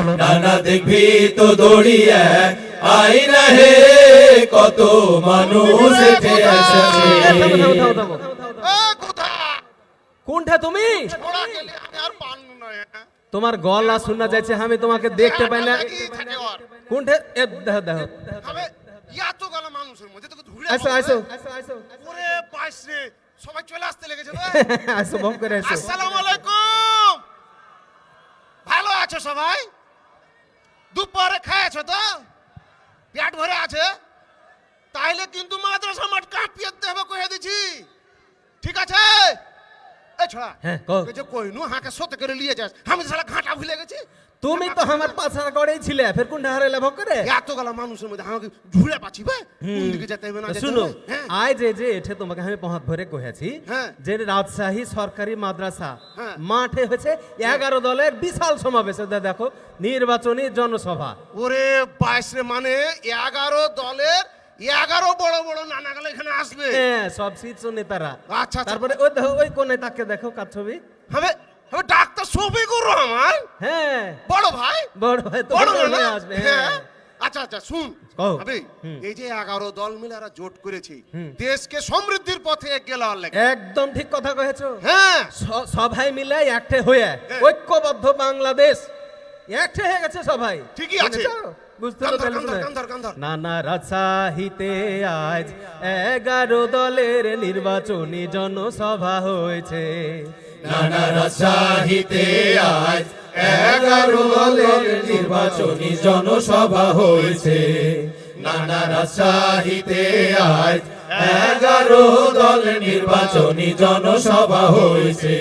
বলো নানা দেখবি তো দৌড়িয়ে আই না হে কত মানুষ হেঁটে আসছে এ, থামো, থামো, থামো, থামো। এ, কোথা? কোনটা তুমি হ্যাঁ? তোমার গলা শোনা যাচ্ছে আমি তোমাকে দেখতে পাই না। কোনটা এ, দেখো দেখো এত গেল মানুষের মধ্যে আসো আসো হ্যাঁ? ওরে রে সবাই চলে আসতে লেগেছে। আসো ভম করে আসো আসসালামু আলাইকুম ভালো আছো সবাই দুপুরে খেয়েছো তো? পেট ভরে আছে? তাইলে কিন্তু মাদ্রাসা মাঠ কাঁপিয়ে দেবে কয়ে দিছি। ঠিক আছে? এই ছড়া হ্যাঁ, যে কইনু হাঁকে সতে করে লিয়ে যাস। আমি শালা ঘাটা ভুলে গেছি। তুমি তো আমার পাছার করেই ছিলে ফের কোনটা হারাইলে ভক করে এত গলা মানুষের মধ্যে আমাকে ঝুলে পাচ্ছি বে কোন দিকে যেতে হবে না শুনো? হ্যাঁ যে যে এঠে তোমাকে আমি পহাত ভরে কহেছি হ্যাঁ। যে রাজশাহী সরকারি মাদ্রাসা হ্যাঁ। মাঠে হয়েছে এগারো দলের বিশাল সমাবেশ দেখো নির্বাচনী জনসভা ওরে বাইশ রে মানে এগারো দলের এগারো বড় বড় নানা গেলে এখানে আসবে হ্যাঁ সব শীর্ষ নেতারা আচ্ছা, আচ্ছা। তারপরে ওই দেখো ওই কোনে তাকে দেখো কার ছবি হবে শফিকুর রহমান? হ্যাঁ। বড় ভাই? বড় ভাই তো বড় ভাই না? আসবে হ্যাঁ। হ্যাঁ। আচ্ছা আচ্ছা শুন। আবে এই যে এগারো দল মিলে এরা জোট করেছি দেশকে সমৃদ্ধির পথে এগিয়ে লওয়ার লাগে। একদম ঠিক কথা কহেছো হ্যাঁ। সবাই মিলে একটে হয়ে হ্যাঁ। ঐক্যবদ্ধ বাংলাদেশ। একটে হয়ে গেছে সবাই। ঠিকই আছে। বুঝতে। নানা রাজশাহীতে আজ এগারো দলের নির্বাচনী জনসভা হয়েছে। নানা রাজশাহীতে আজ এগারো দলের নির্বাচনী জনসভা হয়েছে। নানা রাজশাহীতে আজ এগারো দলের নির্বাচনী জনসভা হয়েছে।